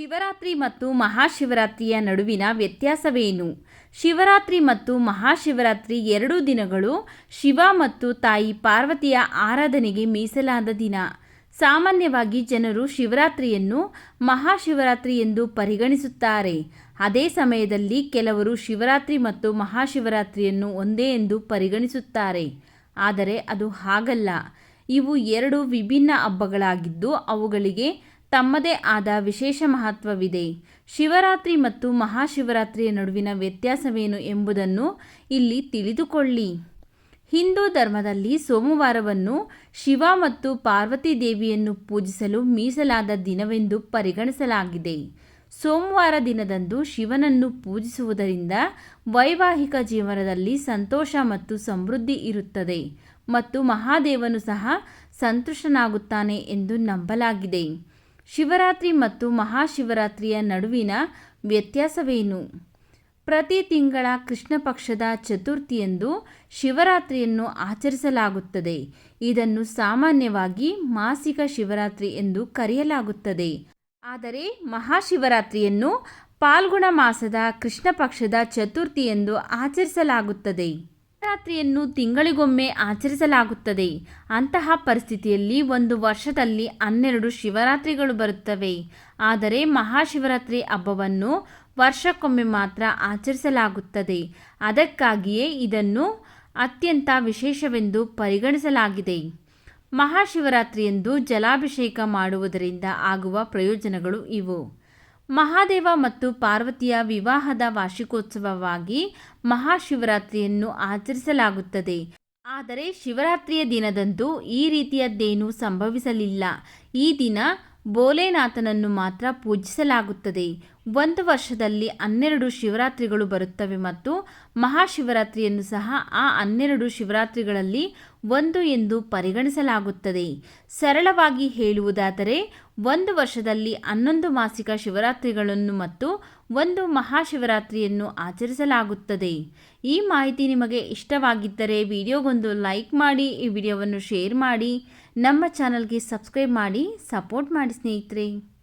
ಶಿವರಾತ್ರಿ ಮತ್ತು ಮಹಾಶಿವರಾತ್ರಿಯ ನಡುವಿನ ವ್ಯತ್ಯಾಸವೇನು? ಶಿವರಾತ್ರಿ ಮತ್ತು ಮಹಾಶಿವರಾತ್ರಿ ಎರಡೂ ದಿನಗಳು ಶಿವ ಮತ್ತು ತಾಯಿ ಪಾರ್ವತಿಯ ಆರಾಧನೆಗೆ ಮೀಸಲಾದ ದಿನ. ಸಾಮಾನ್ಯವಾಗಿ ಜನರು ಶಿವರಾತ್ರಿಯನ್ನು ಮಹಾಶಿವರಾತ್ರಿ ಎಂದು ಪರಿಗಣಿಸುತ್ತಾರೆ. ಅದೇ ಸಮಯದಲ್ಲಿ ಕೆಲವರು ಶಿವರಾತ್ರಿ ಮತ್ತು ಮಹಾಶಿವರಾತ್ರಿಯನ್ನು ಒಂದೇ ಎಂದು ಪರಿಗಣಿಸುತ್ತಾರೆ. ಆದರೆ ಅದು ಹಾಗಲ್ಲ. ಇವು ಎರಡು ವಿಭಿನ್ನ ಹಬ್ಬಗಳಾಗಿದ್ದು ಅವುಗಳಿಗೆ ತಮ್ಮದೇ ಆದ ವಿಶೇಷ ಮಹತ್ವವಿದೆ. ಶಿವರಾತ್ರಿ ಮತ್ತು ಮಹಾಶಿವರಾತ್ರಿಯ ನಡುವಿನ ವ್ಯತ್ಯಾಸವೇನು ಎಂಬುದನ್ನು ಇಲ್ಲಿ ತಿಳಿದುಕೊಳ್ಳಿ. ಹಿಂದೂ ಧರ್ಮದಲ್ಲಿ ಸೋಮವಾರವನ್ನು ಶಿವ ಮತ್ತು ಪಾರ್ವತಿ ದೇವಿಯನ್ನು ಪೂಜಿಸಲು ಮೀಸಲಾದ ದಿನವೆಂದು ಪರಿಗಣಿಸಲಾಗಿದೆ. ಸೋಮವಾರ ದಿನದಂದು ಶಿವನನ್ನು ಪೂಜಿಸುವುದರಿಂದ ವೈವಾಹಿಕ ಜೀವನದಲ್ಲಿ ಸಂತೋಷ ಮತ್ತು ಸಮೃದ್ಧಿ ಇರುತ್ತದೆ ಮತ್ತು ಮಹಾದೇವನು ಸಹ ಸಂತುಷ್ಟನಾಗುತ್ತಾನೆ ಎಂದು ನಂಬಲಾಗಿದೆ. ಶಿವರಾತ್ರಿ ಮತ್ತು ಮಹಾಶಿವರಾತ್ರಿಯ ನಡುವಿನ ವ್ಯತ್ಯಾಸವೇನು? ಪ್ರತಿ ತಿಂಗಳ ಕೃಷ್ಣ ಪಕ್ಷದ ಚತುರ್ಥಿಯಂದು ಶಿವರಾತ್ರಿಯನ್ನು ಆಚರಿಸಲಾಗುತ್ತದೆ. ಇದನ್ನು ಸಾಮಾನ್ಯವಾಗಿ ಮಾಸಿಕ ಶಿವರಾತ್ರಿ ಎಂದು ಕರೆಯಲಾಗುತ್ತದೆ. ಆದರೆ ಮಹಾಶಿವರಾತ್ರಿಯನ್ನು ಪಾಲ್ಗುಣ ಮಾಸದ ಕೃಷ್ಣ ಪಕ್ಷದ ಚತುರ್ಥಿ ಎಂದು ಆಚರಿಸಲಾಗುತ್ತದೆ. ಶಿವರಾತ್ರಿಯನ್ನು ತಿಂಗಳಿಗೊಮ್ಮೆ ಆಚರಿಸಲಾಗುತ್ತದೆ. ಅಂತಹ ಪರಿಸ್ಥಿತಿಯಲ್ಲಿ ಒಂದು ವರ್ಷದಲ್ಲಿ ಹನ್ನೆರಡು ಶಿವರಾತ್ರಿಗಳು ಬರುತ್ತವೆ. ಆದರೆ ಮಹಾಶಿವರಾತ್ರಿ ಹಬ್ಬವನ್ನು ವರ್ಷಕ್ಕೊಮ್ಮೆ ಮಾತ್ರ ಆಚರಿಸಲಾಗುತ್ತದೆ. ಅದಕ್ಕಾಗಿಯೇ ಇದನ್ನು ಅತ್ಯಂತ ವಿಶೇಷವೆಂದು ಪರಿಗಣಿಸಲಾಗಿದೆ. ಮಹಾಶಿವರಾತ್ರಿಯಂದು ಜಲಾಭಿಷೇಕ ಮಾಡುವುದರಿಂದ ಆಗುವ ಪ್ರಯೋಜನಗಳು ಇವು. ಮಹಾದೇವ ಮತ್ತು ಪಾರ್ವತಿಯ ವಿವಾಹದ ವಾರ್ಷಿಕೋತ್ಸವವಾಗಿ ಮಹಾಶಿವರಾತ್ರಿಯನ್ನು ಆಚರಿಸಲಾಗುತ್ತದೆ. ಆದರೆ ಶಿವರಾತ್ರಿಯ ದಿನದಂದು ಈ ರೀತಿಯದ್ದೇನೂ ಸಂಭವಿಸಲಿಲ್ಲ. ಈ ದಿನ ಭೋಲೆನಾಥನನ್ನು ಮಾತ್ರ ಪೂಜಿಸಲಾಗುತ್ತದೆ. ಒಂದು ವರ್ಷದಲ್ಲಿ ಹನ್ನೆರಡು ಶಿವರಾತ್ರಿಗಳು ಬರುತ್ತವೆ ಮತ್ತು ಮಹಾಶಿವರಾತ್ರಿಯನ್ನು ಸಹ ಆ ಹನ್ನೆರಡು ಶಿವರಾತ್ರಿಗಳಲ್ಲಿ ಒಂದು ಎಂದು ಪರಿಗಣಿಸಲಾಗುತ್ತದೆ. ಸರಳವಾಗಿ ಹೇಳುವುದಾದರೆ, ಒಂದು ವರ್ಷದಲ್ಲಿ ಹನ್ನೊಂದು ಮಾಸಿಕ ಶಿವರಾತ್ರಿಗಳನ್ನು ಮತ್ತು ಒಂದು ಮಹಾಶಿವರಾತ್ರಿಯನ್ನು ಆಚರಿಸಲಾಗುತ್ತದೆ. ಈ ಮಾಹಿತಿ ನಿಮಗೆ ಇಷ್ಟವಾಗಿದ್ದರೆ ವಿಡಿಯೋಗೊಂದು ಲೈಕ್ ಮಾಡಿ, ಈ ವಿಡಿಯೋವನ್ನು ಶೇರ್ ಮಾಡಿ, ನಮ್ಮ ಚಾನಲ್ಗೆ ಸಬ್ಸ್ಕ್ರೈಬ್ ಮಾಡಿ, ಸಪೋರ್ಟ್ ಮಾಡಿ ಸ್ನೇಹಿತರೆ.